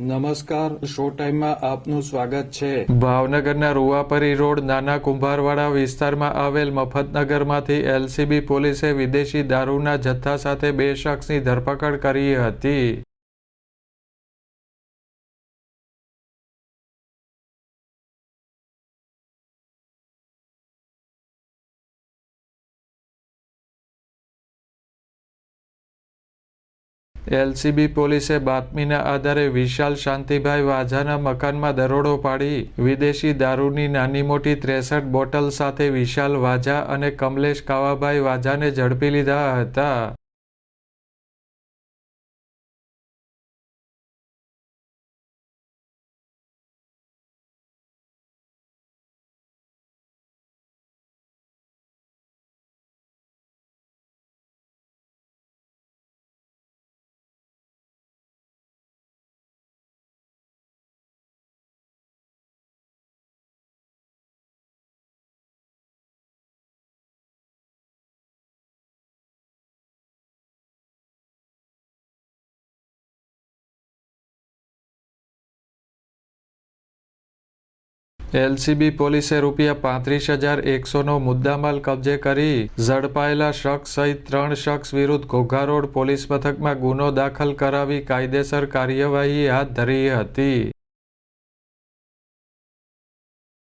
નમસ્કાર, શો ટાઈમમાં આપનું સ્વાગત છે. ભાવનગરના રૂવાપરી રોડ, નાના કુંભારવાડા વિસ્તારમાં આવેલ મફતનગરમાંથી એલસીબી પોલીસે વિદેશી દારૂના જથ્થા સાથે બે શખ્સની ધરપકડ કરી હતી. એલસીબી પોલીસે બાતમીના આધારે વિશાલ શાંતિભાઈ વાઝાના મકાનમાં દરોડો પાડી વિદેશી દારૂની નાની મોટી ત્રેસઠ બોટલ સાથે વિશાલ વાઝા અને કમલેશ કાવાભાઈ વાઝાને ઝડપી લીધા હતા. એલસીબી પોલીસે રૂપિયા પાંત્રીસ હજાર એકસોનો મુદ્દામાલ કબજે કરી ઝડપાયેલા શખ્સ સહિત ત્રણ શખ્સ વિરુદ્ધ ઘોઘા રોડ પોલીસ મથકમાં ગુનો દાખલ કરાવી કાયદેસર કાર્યવાહી હાથ ધરી હતી.